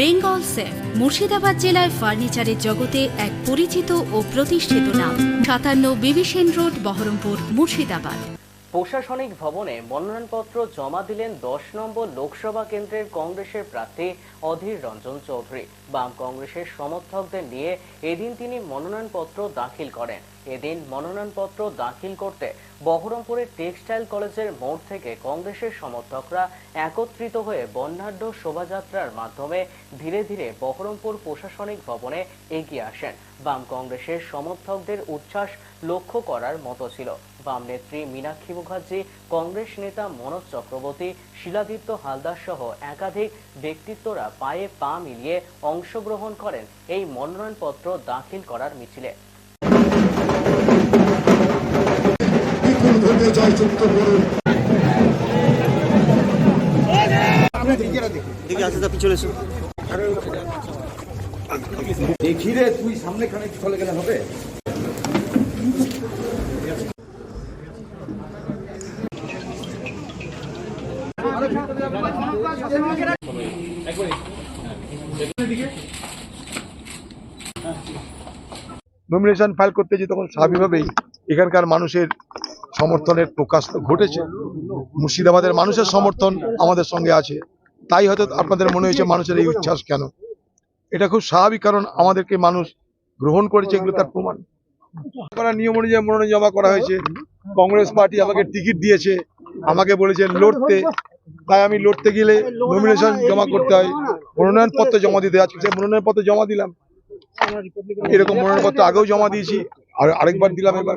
Bengal safe, Murshidabad জেলায় ফার্নিচারের জগতে এক পরিচিত ও প্রতিষ্ঠিত নাম। সাতান্ন বিবিসেন রোড, বহরমপুর, মুর্শিদাবাদ। প্রশাসনিক ভবনে মনোনয়নপত্র জমা দিলেন দশ নম্বর লোকসভা কেন্দ্রের কংগ্রেসের প্রার্থী অধীর রঞ্জন চৌধুরী। বাম কংগ্রেসের সমর্থকদের নিয়ে এদিন তিনি মনোনয়নপত্র দাখিল করেন। এদিন মনোনয়নপত্র দাখিল করতে বহরমপুরের টেক্সটাইল কলেজের মোড় থেকে কংগ্রেসের সমর্থকরা একত্রিত হয়ে বর্ণাঢ্য শোভাযাত্রার মাধ্যমে ধীরে ধীরে বহরমপুর প্রশাসনিক ভবনে এগিয়ে আসেন। বাম কংগ্রেসের সমর্থকদের উচ্ছ্বাস লক্ষ্য করার মতো ছিল। বাম নেত্রী মীনাক্ষী মুখার্জি, কংগ্রেস নেতা মনোজ চক্রবর্তী, শিলাদিত্য হালদার সহ একাধিক ব্যক্তিত্বরা পায়ে পা মিলিয়ে অংশগ্রহণ করেন। এই মনোনয়নপত্র দাখিল করার মিছিলে। জয়যুক্ত করুন দিকে আসে তা পিছনে এসো। দেখি রে তুই সামনে খানে চলে গেলে হবে? নমিনেশন ফাইল করতে যে তখন স্বাভাবিকভাবেই এখানকার মানুষের সমর্থনের প্রকাশ তো ঘটেছে। মুর্শিদাবাদের মানুষের সমর্থন আমাদের সঙ্গে আছে। তাই হয়তো আপনাদের মনে হয়েছে মানুষের এই উচ্ছ্বাস কেন? এটা খুব স্বাভাবিক কারণ আমাদেরকে মানুষ গ্রহণ করেছে, এগুলো তার প্রমাণ। করা নিয়ম অনুযায়ী মনোনয়ন জমা করা হয়েছে। কংগ্রেস পার্টি আমাকে টিকিট দিয়েছে, আমাকে বলেছে লড়তে। তাই আমি লড়তে গেলে নমিনেশন জমা করতে হয়। মনোনয়ন পত্র জমা দিতে আজকে সেই মনোনয়ন পত্র জমা দিলাম। এরকম মনোনয়নপত্র আগেও জমা দিয়েছি। আর আরেকবার দিলাম এবার।